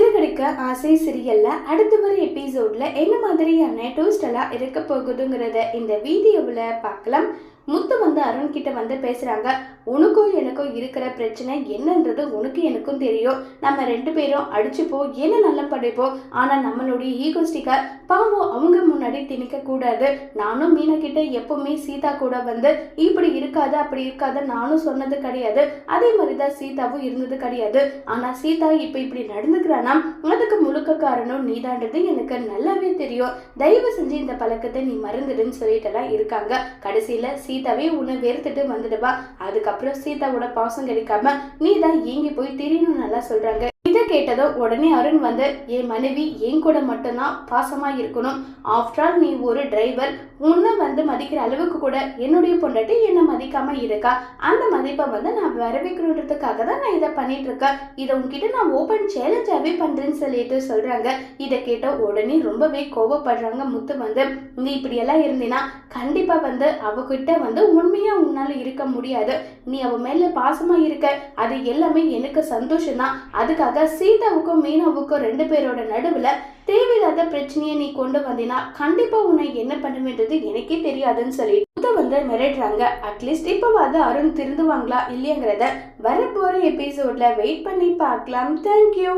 சிறுகடிக்க ஆசை சிறியல்ல அடுத்த வர எபிசோட்ல என்ன மாதிரியான ட்விஸ்ட் இருக்க போகுதுங்கிறத இந்த வீடியோவில் பார்க்கலாம். முத்து அருண் கிட்ட வந்து பேசுறாங்க உனக்கும் எனக்கும் இருக்கிற பிரச்சனை என்னன்றது உனக்கு எனக்கும் தெரியும். நம்ம ரெண்டு பேரும் அடிச்சுப்போம் என்ன நல்ல படிப்போம் ஆனா நம்மளுடைய ஈகோஸ்டிக்கா பாவம் அவங்க முன்னாடி திணிக்க கூடாது. நானும் மீனா கிட்ட எப்பவுமே சீதா கூட வந்து இப்படி இருக்காது அப்படி இருக்காது நானும் சொன்னது கிடையாது. அதே மாதிரி தான் சீதாவும் இருந்தது கிடையாது. ஆனா சீதா இப்ப இப்படி நடந்துக்கிறானா? அதுக்கு முழுக்க காரணம் நீதான்றது எனக்கு நல்லாவே தெரியும். தயவு செஞ்சு இந்த பழக்கத்தை நீ மறந்துடுன்னு சொல்லிட்டுலாம் இருக்காங்க. கடைசியில சீதாவே உன்னை வெறுத்துட்டு வந்துடுவா. அதுக்கப்புறம் சீதாவோட பாசம் கிடைக்காம நீ தான் ஏங்கி போய் தெரியணும் நல்லா சொல்றாங்க. கேட்டதும் உடனே அருண் வந்து என் மனைவி என் கூட மட்டும்தான் பாசமாக இருக்கணும். ஆஃப்டர் ஆல் நீ ஒரு டிரைவர் உன்னை வந்து மதிக்கிற அளவுக்கு கூட என்னுடைய பொண்டாட்டி என்னை மதிக்காமல் இருக்கா? அந்த மதிப்பை வந்து நான் வரவேற்கணுன்றதுக்காக தான் நான் இதை பண்ணிட்டு இருக்கேன். இதை உங்ககிட்ட நான் ஓப்பன் சேலஞ்சாகவே பண்ணுறேன்னு சொல்லிட்டு சொல்கிறாங்க இதை கேட்ட உடனே ரொம்பவே கோவப்படுறாங்க முத்து வந்து. நீ இப்படியெல்லாம் இருந்தீன்னா கண்டிப்பாக வந்து அவகிட்ட வந்து உண்மையாக உன்னால் இருக்க முடியாது. நீ அவன் மேலே பாசமாக இருக்க. அது எல்லாமே எனக்கு சந்தோஷம் தான் அதுக்காக சீதாவுக்கும் மீனாவுக்கும் ரெண்டு பேரோட நடுவில் தேவையில்லாத பிரச்சனையை நீ கொண்டு வந்தீனா கண்டிப்பா உன்னை என்ன பண்ணுவேன்றது எனக்கே தெரியாதுன்னு சொல்லி முத்த வந்து மிரட்டுறாங்க. அட்லீஸ்ட் இப்போவாது அருண் திருந்துவாங்களா இல்லையங்கிறத வரப்போற எபிசோட்ல வெயிட் பண்ணி பார்க்கலாம். தேங்க்யூ